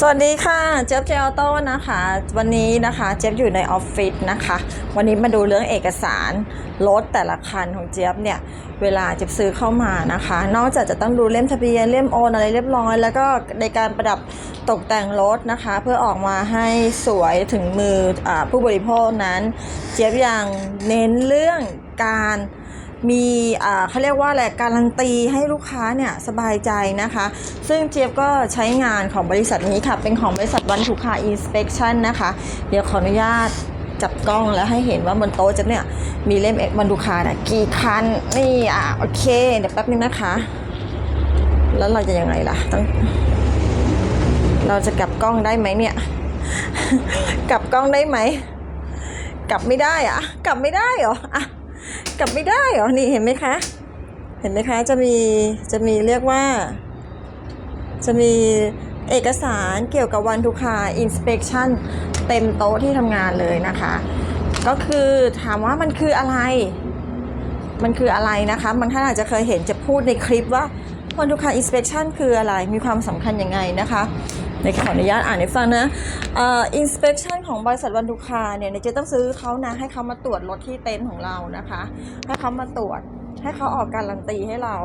สวัสดีค่ะ เจ๊บเจออโต้นะคะ วันนี้นะคะเจ๊บอยู่ในออฟฟิศนะคะ วันนี้มาดูเรื่องเอกสารรถแต่ละคันของเจ๊บเนี่ย เวลาเจี๊บซื้อเข้ามานะคะ นอกจากจะต้องดูเล่มทะเบียนเล่มโอนอะไรเรียบร้อย แล้วก็ในการประดับตกแต่งรถนะคะ เพื่อออกมาให้สวยถึงมืออผู้บริโภคนั้น เจ๊บยังเน้นเรื่องการ มีเขาเรียกว่าอะไรการันตีให้ลูกค้าเนี่ยสบายใจนะคะ ซึ่งเจี๊ยบก็ใช้งานของบริษัทนี้ค่ะ เป็นของบริษัทวันทุกคาอินสเป t ชันนะคะ เดี๋ยวขออนุญาตจับกล้องแล้วให้เห็นว่าบนโต๊ะจ๊ยบเนี่ยมีเล่มเอกวันทุกคานี่ยกี่คันนี่อะโอเค เดี๋ยวแป๊บนึงนะคะ แล้วเราจะยังไงล่ะต้องเราจะกลับกล้องได้ไหมเนี่ย กลับกล้องได้ไหม กลับไม่ได้อะกลับไม่ได้เหรออะ กลับไม่ได้เหรอ นี่เห็นไหมคะ เห็นไหมคะ จะมี จะมีเรียกว่า จะมีเอกสารเกี่ยวกับวันทุกคาอินสเป t ชันเต็มโต๊ะที่ทำงานเลยนะคะ ก็คือถามว่ามันคืออะไร มันคืออะไรนะคะบางท่านอาจจะเคยเห็นจะพูดในคลิปว่าวันทุกคาอินสเป t ชันคืออะไรมีความสำคัญยังไงนะคะ ในขออนุญาตอ่านให้ฟังนะเอินสเป t ชันของบริษัทวันทุกคาเนี่ยเจะต้องซื้อเขานะ ให้เขามาตรวจรถที่เต็นท์ของเรานะคะ ให้เขามาตรวจ ให้เขาออกการันตีให้เรา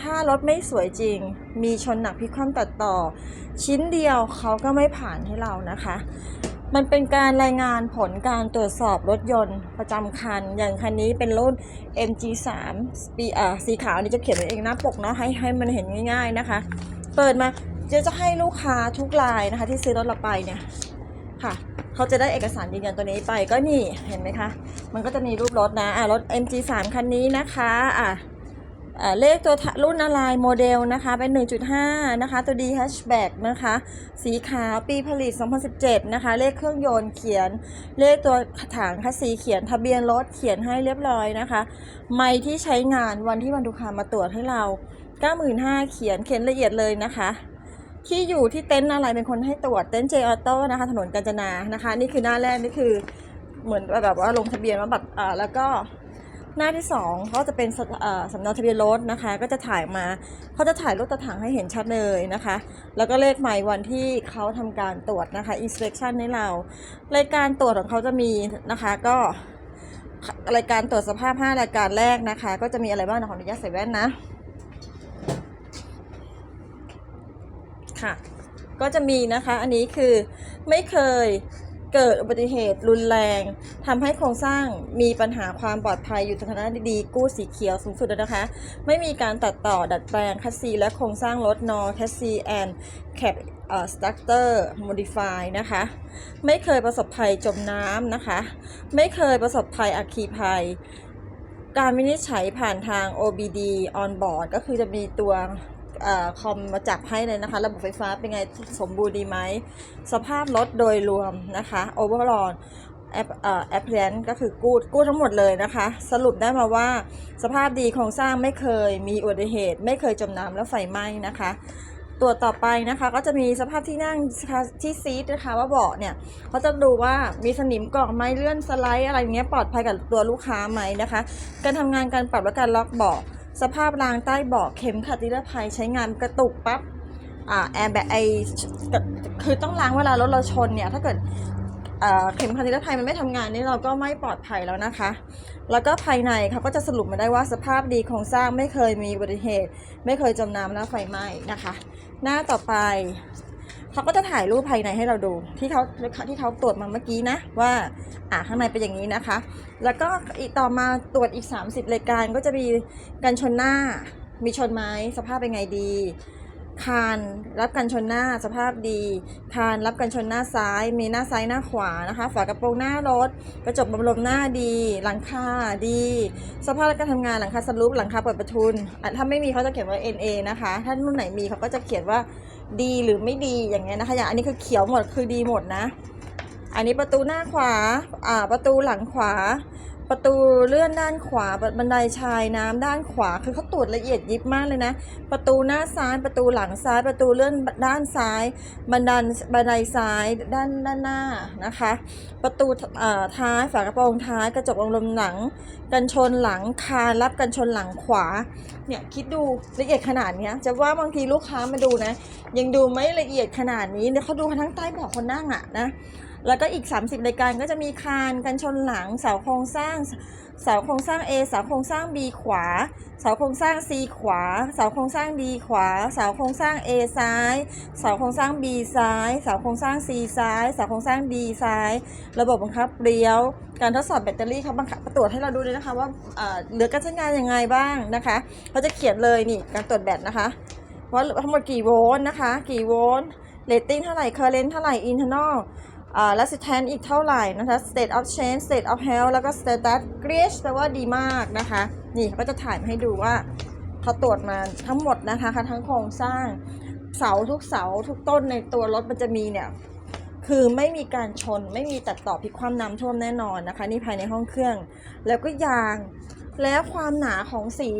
ถ้ารถไม่สวยจริง มีชนหนักพิกคว่ำตัดต่อ ชิ้นเดียวเขาก็ไม่ผ่านให้เรานะคะ มันเป็นการรายงานผลการตรวจสอบรถยนต์ประจำคัน อย่างคันนี้เป็นรุ่น MG3 ปีอ่าสีขาวนี่จะเขียนไว้เองหน้าปกเนาะให้ให้มันเห็นง่าย ๆนะคะ เปิดมา เจะจะให้ลูกค้าทุกรายนะคะ ที่ซื้อรถเราไปเนี่ยค่ะเขาจะได้เอกสารยืนยันตัวนี้ไปก็นี่เห็นไหมคะ มันก็จะมีรูปรถนะอ่ารถ MG3 คันนี้นะคะอะอ่าเลขตัวทะรุ่นอะไรโมเดลนะคะ เป็น 1.5 นะคะ ตัว D hatchback นะคะ สีขาวปีผลิต 2017 นะคะ เลขเครื่องยนต์เขียน เลขตัวถังคัสซีเขียนทะเบียนรถเขียนให้เรียบร้อยนะคะ ไม่ที่ใช้งานวันที่วันทุกคามาตรวจให้เรา 95,000เขียนเขียนละเอียดเลยนะคะ ที่อยู่ที่เต็นท์อะไรเป็นคนให้ตรวจเต็นท์เจออโต้นะคะ ถนนกาญจนานะคะ นี่คือหน้าแรกนี่คือเหมือนแบบว่าลงทะเบียนว่าแบบอ่าแล้วก็หน้าที่สองเขาจะเป็นสำเนาทะเบียนรถนะคะ ก็จะถ่ายมาเขาจะถ่ายรถตะถังให้เห็นชัดเลยนะคะ แล้วก็เลขหมายวันที่เขาทำการตรวจนะคะ inspection ให้เรา รายการตรวจของเขาจะมีนะคะก็รายการตรวจสภาพ 5 รายการแรกนะคะ ก็จะมีอะไรบ้างขออนุญาตใส่แว่นนะ ค่ะ ก็จะมีนะคะ อันนี้คือไม่เคยเกิดอุบัติเหตุรุนแรงทำให้โครงสร้างมีปัญหาความปลอดภัยอยู่สถานะดีๆ กู้สีเขียวสูงสุดนะคะ ไม่มีการตัดต่อดัดแปลงคัสซีและโครงสร้างรถนอคัสซีแอนแคปสตัคเตอร์โมดิฟายนะคะ ไม่เคยประสบภัยจมน้ำนะคะ ไม่เคยประสบภัยอัคคีภัย การวินิจฉัยผ่านทาง OBD on board ก็คือจะมีตัว คอมมาจับให้เลยนะคะ ระบบไฟฟ้าเป็นไงสมบูรณ์ดีไหม สภาพรถโดยรวมนะคะ overall แอปเอ่อแอปเพลนก็คือกู้กู้ทั้งหมดเลยนะคะ สรุปได้มาว่าสภาพดีโครงสร้างไม่เคยมีอุบัติเหตุ ไม่เคยจมน้ำและไฟไหม้นะคะตัวต่อไปนะคะก็จะมีสภาพที่นั่งที่ซีทนะคะ ว่าเบาะเนี่ยเขาจะดูว่ามีสนิมเกาะไหมเลื่อนสไลด์อะไรเงี้ยปลอดภัยกับตัวลูกค้าไหมนะคะ การทำงานการปรับและการล็อกเบาะ สภาพรางใต้เบาะเข็มขัดนิรภัยใช้งานกระตุกปั๊บอ่าแอร์แบบไอคือต้องล้างเวลารถเราชนเนี่ยถ้าเกิดเข็มขัดนิรภัยมันไม่ทำงานนี่เราก็ไม่ปลอดภัยแล้วนะคะ แล้วก็ภายในเขาก็จะสรุปมาได้ว่าสภาพดีโครงสร้างไม่เคยมีอุบัติเหตุ ไม่เคยจมน้ำและไฟไหม้นะคะ หน้าต่อไป เขาก็จะถ่ายรูปภายในให้เราดู ที่เขาที่เขาตรวจมาเมื่อกี้นะ ว่าอ่าข้างในเป็นอย่างนี้นะคะ แล้วก็อีกต่อมาตรวจอีก 30รายการก็จะมีการชนหน้ามีชนไม้สภาพเป็นไงดี คานรับการชนหน้าสภาพดี คานรับการชนหน้าซ้าย มีหน้าซ้ายหน้าขวานะคะ ฝากระโปรงหน้ารถ กระจกบังลมหน้าดี หลังคาดี สภาพการทำงานหลังคาสลูปหลังคาเปิดประทุนถ้าไม่มีเขาจะเขียนว่า NA นะคะ ถ้ารุ่นไหนมีเขาก็จะเขียนว่าดีหรือไม่ดีอย่างเงี้ยนะคะ อย่างอันนี้คือเขียวหมดคือดีหมดนะ อันนี้ประตูหน้าขวาอ่าประตูหลังขวา ประตูเลื่อนด้านขวาบันไดชายน้ำด้านขวาคือเขาตรวจละเอียดยิบมากเลยนะ ประตูหน้าซ้ายประตูหลังซ้าย ประตูเลื่อนด้านซ้าย บันไดบันไดซ้ายด้านด้านหน้านะคะ ประตูท้ายฝากระโปรงท้ายกระจกองลมหลัง กันชนหลังคานรับกันชนหลังขวาเนี่ยคิดดูละเอียดขนาดเนี้ยจะว่าบางทีลูกค้ามาดูนะ ยังดูไม่ละเอียดขนาดนี้เนี่ยเขาดูทั้งใต้เบาะคนนั่งอะนะ แล้วก็อีก 30 รายการก็จะมีคานกันชนหลังเสาโครงสร้างเสาโครงสร้าง A เสาโครงสร้าง B ขวา เสาโครงสร้าง C ขวา เสาโครงสร้าง D ขวา เสาโครงสร้าง A ซ้าย เสาโครงสร้าง B ซ้าย เสาโครงสร้าง C ซ้าย เสาโครงสร้าง D ซ้าย ระบบบังคับเลี้ยว การทดสอบแบตเตอรี่เขาบังคับตรวจให้เราดูเลยนะคะว่าเหลือการใช้งานยังไงบ้างนะคะเขาจะเขียนเลยนี่การตรวจแบตนะคะว่าทั้งหมดกี่โวลต์นะคะ กี่โวลต์เรตติ้งเท่าไหร่เคอร์เรนต์เท่าไหร่ internal อ่า resistance อีกเท่าไหร่นะคะ state of change state of health แล้วก็ status great แปลว่าดีมากนะคะ นี่ก็จะถ่ายมาให้ดูว่าเขาตรวจมาทั้งหมดนะคะทั้งโครงสร้าง เสาทุกเสาทุกต้นในตัวรถมันจะมีเนี่ยคือไม่มีการชนไม่มีตัดต่อพิกความน้ำท่วมแน่นอนนะคะ นี่ภายในห้องเครื่อง แล้วก็ยาง แล้วความหนาของสี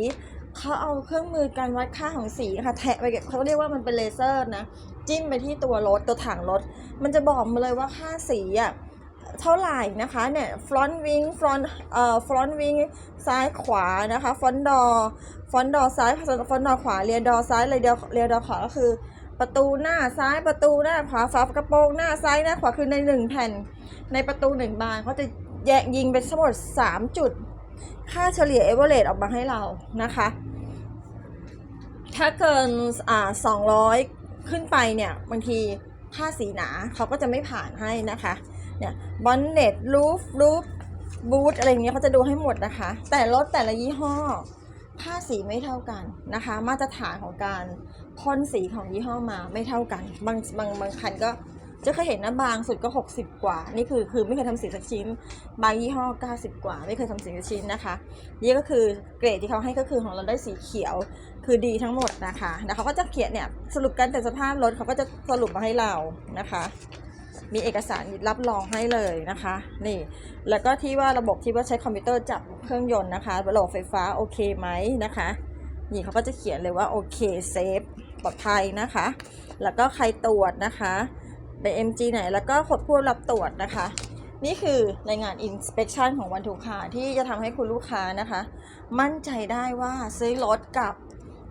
เขาเอาเครื่องมือการวัดค่าของสีค่ะแทะไปเขาเรียกว่ามันเป็นเลเซอร์นะ จิ้มไปที่ตัวรถตัวถังรถ มันจะบอกมาเลยว่าค่าสีอะเท่าไหร่นะคะเนี่ย front wing front เอ่อ front wing ซ้ายขวานะคะ front door front door ซ้าย front door ขวา rear door ซ้าย rear door rear door ขวาก็คือ ประตูหน้าซ้ายประตูหน้าขวาฝากระโปรงหน้าซ้ายหน้าขวาคือในหนึ่งแผ่น ในประตูหนึ่งบานเขาจะแยกยิงไปทั้งหมด3จุด ค่าเฉลี่ยเอเวอเรออกมาให้เรานะคะ ถ้าเกินอ่า200 ขึ้นไปเนี่ยบางทีผ้าสีหนาเขาก็จะไม่ผ่านให้นะคะเนี่ยบอนเน็ตลูฟลูฟบูทอะไรอย่างเงี้ยเขาจะดูให้หมดนะคะ แต่รถแต่ละยี่ห้อ ผ้าสีไม่เท่ากันนะคะ มาตรฐานของการพ่นสีของยี่ห้อมาไม่เท่ากัน บางบางบางคันก็ จะเคยเห็นนะบางสุดก็ 60 กว่า นี่คือคือไม่เคยทำสีสักชิ้น บางยี่ห้อ 90 กว่า ไม่เคยทำสีสักชิ้นนะคะนี่ก็คือเกรดที่เขาให้ก็คือของเราได้สีเขียว คือดีทั้งหมดนะคะแล้วเขาก็จะเขียนเนี่ยสรุปการแต่สภาพรถเขาก็จะสรุปมาให้เรานะคะ มีเอกสารรับรองให้เลยนะคะ นี่ แล้วก็ที่ว่าระบบที่ว่าใช้คอมพิวเตอร์จับเครื่องยนต์นะคะระบบไฟฟ้าโอเคไหมนะคะ นี่เขาก็จะเขียนเลยว่าโอเคเซฟปลอดภัยนะคะ แล้วก็ใครตรวจนะคะ เป็น MG ไหนแล้วก็ขดผู้รับตรวจนะคะ นี่คือรายงาน inspection ของวันถูกค่าที่จะทำให้คุณลูกค้านะคะ มั่นใจได้ว่าซื้อรถกับ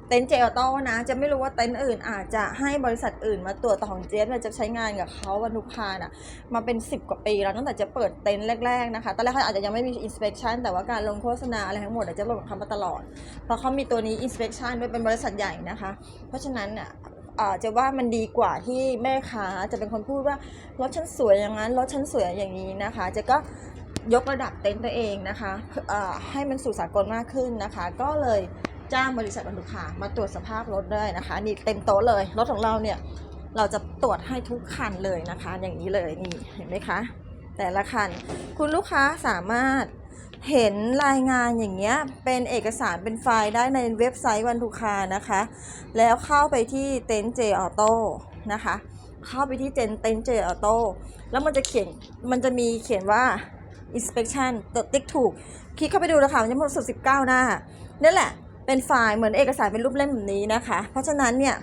เต็นท์เจอโต้นะ จะไม่รู้ว่าเต็นท์อื่นอาจจะให้บริษัทอื่นมาตรวจแต่ของเจฟเนี่ยจะใช้งานกับเขาวันทุกคาน่ะมาเป็น 10 กว่าปีแล้วตั้งแต่จะเปิดเต็นท์แรกๆนะคะ ตอนแรกเขาอาจจะยังไม่มี inspection แต่ว่าการลงโฆษณาอะไรทั้งหมดจะลงคำมาตลอด เพราะเขามีตัวนี้ inspection ด้วยเป็นบริษัทใหญ่นะคะ เพราะฉะนั้นเนี่ย จะว่ามันดีกว่าที่แม่ค้าจะเป็นคนพูดว่ารถฉันสวยอย่างนั้นรถฉันสวยอย่างนี้นะคะเจะก็ยกระดับเต็นท์ตัวเองนะคะให้มันสู่สากลมากขึ้นนะคะ ก็เลยจ้างบริษัทบรรทุกขามาตรวจสภาพรถได้นะคะ นี่เต็มโต๊ะเลยรถของเราเนี่ยเราจะตรวจให้ทุกคันเลยนะคะ อย่างนี้เลยนี่เห็นไหมคะ แต่ละคันคุณลูกค้าสามารถ เห็นรายงานอย่างเงี้ยเป็นเอกสารเป็นไฟล์ได้ในเว็บไซต์วันทุกคานะคะ แล้วเข้าไปที่เต็นเจออโต้นะคะ เข้าไปที่เต็นเต็นเจออโต้แล้วมันจะเขียนมันจะมีเขียนว่า inspection ติ๊กถูก คลิกเข้าไปดูแล้วค่ะมันจะหมดสุด19 หน้านี่แหละเป็นไฟล์เหมือนเอกสารเป็นรูปเล่มแบบนี้นะคะ เพราะฉะนั้นเนี่ย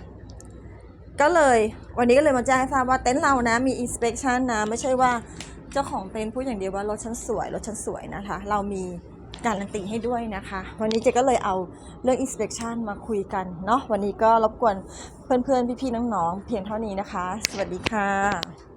ก็เลยวันนี้ก็เลยมาแจ้งให้ทราบว่าเต็นท์เรานะมี inspection นะ ไม่ใช่ว่า เจ้าของเต็นท์พูดอย่างเดียวว่ารถฉันสวยรถฉันสวยนะคะ เรามีการันตีให้ด้วยนะคะ วันนี้เจก็เลยเอาเรื่อง inspection มาคุยกันเนาะวันนี้ก็รบกวนเพื่อนๆ พี่ๆ น้องๆ เพียงเท่านี้นะคะ สวัสดีค่ะ